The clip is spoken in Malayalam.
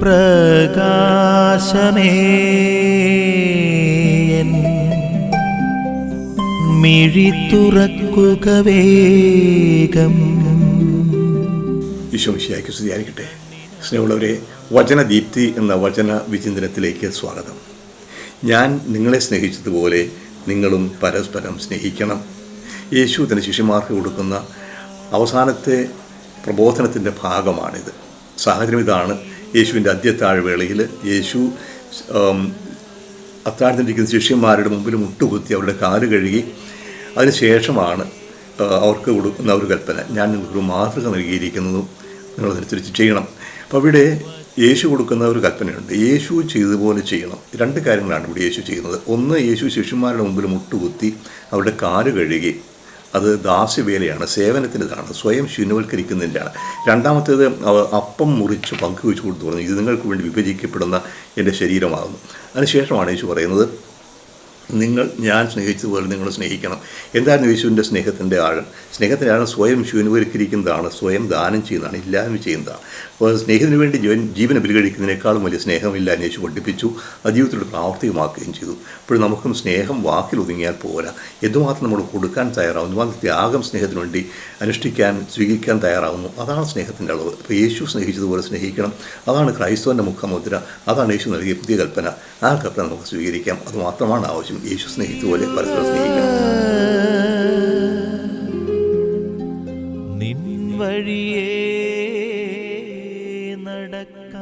പ്രകാശമേ. മിഴി തുറക്കുക വേഗം. സ്തുതിയായിരിക്കട്ടെ. സ്നേഹമുള്ളവരെ വചനദീപ്തി എന്ന വചന വിചിന്തനത്തിലേക്ക് സ്വാഗതം. ഞാൻ നിങ്ങളെ സ്നേഹിച്ചതുപോലെ നിങ്ങളും പരസ്പരം സ്നേഹിക്കണം. യേശു തന്റെ ശിഷ്യന്മാർക്ക് കൊടുക്കുന്ന അവസാനത്തെ പ്രബോധനത്തിന്റെ ഭാഗമാണിത്. സാഹചര്യം ഇതാണ്. യേശുവിന്റെ അന്ത്യത്താഴ്വേളയിൽ യേശു അത്താഴ്ത്തിരിക്കുന്ന ശിഷ്യന്മാരുടെ മുമ്പിൽ മുട്ടുകുത്തി അവരുടെ കാൽ കഴുകി. അതിനുശേഷമാണ് അവർക്ക് കൊടുക്കുന്ന ഒരു കൽപ്പന. ഞാൻ നിങ്ങൾക്കൊരു മാതൃക നൽകിയിരിക്കുന്നതും നിങ്ങളതനുസരിച്ച് ചെയ്യണം. അപ്പോൾ അവിടെ യേശു കൊടുക്കുന്ന ഒരു കൽപ്പനയുണ്ട്. യേശു ചെയ്തതുപോലെ ചെയ്യണം. രണ്ട് കാര്യങ്ങളാണ് ഇവിടെ യേശു ചെയ്യുന്നത്. ഒന്ന് യേശു ശിഷ്യന്മാരുടെ മുമ്പിൽ മുട്ടുകുത്തി അവരുടെ കാൽ കഴുകി. അത് ദാസ്യവേലയാണ് സേവനത്തിന്റെതാണ് സ്വയം ശൂന്യവൽക്കരിക്കുന്നതിന്റെയാണ്. രണ്ടാമത്തേത് അപ്പം മുറിച്ച് പങ്കുവെച്ചു കൊടുത്തു പറഞ്ഞു ഇത് നിങ്ങൾക്ക് വേണ്ടി വിഭജിക്കപ്പെടുന്ന എന്റെ ശരീരമാകുന്നു. അതിനുശേഷമാണ് യേശു പറയുന്നത് നിങ്ങൾ ഞാൻ സ്നേഹിച്ചതുപോലെ നിങ്ങൾ സ്നേഹിക്കണം. എന്തായിരുന്നു യേശുവിന്റെ സ്നേഹത്തിന്റെ ആഴം? സ്നേഹത്തിന്റെ ആഴം സ്വയം ശൂന്യവൽക്കരിക്കുന്നതാണ് സ്വയം ദാനം ചെയ്യുന്നതാണ് ഇല്ലായ്മ ചെയ്യുന്നതാണ്. അപ്പോൾ സ്നേഹത്തിന് വേണ്ടി ജീവൻ ജീവനെ ബലികഴിക്കുന്നതിനേക്കാളും വലിയ സ്നേഹമില്ല എന്ന് യേശു പഠിപ്പിച്ചു. അത് ജീവിതത്തിൽ പ്രാവർത്തികമാക്കുകയും ചെയ്തു. അപ്പോൾ നമുക്കും സ്നേഹം വാക്കിൽ ഒതുങ്ങിയാൽ പോരാ. എന്തുമാത്രം നമ്മൾ കൊടുക്കാൻ തയ്യാറാവുന്നു? എന്തുമാത്രം ത്യാഗം സ്നേഹത്തിന് വേണ്ടി അനുഷ്ഠിക്കാൻ സ്വീകരിക്കാൻ തയ്യാറാവുന്നു? അതാണ് സ്നേഹത്തിന്റെ അളവ്. അപ്പോൾ യേശു സ്നേഹിച്ചതുപോലെ സ്നേഹിക്കണം. അതാണ് ക്രൈസ്തവന്റെ മുഖമുദ്ര. അതാണ് യേശു നൽകിയ പുതിയ കൽപ്പന. ആ കൽപ്പന നമുക്ക് സ്വീകരിക്കാം. അത് മാത്രമാണ് ആവശ്യം. യേശു സ്നേഹിച്ചതുപോലെ പരസ്പരം സ്നേഹിക്കണം നിൻ വഴിയേ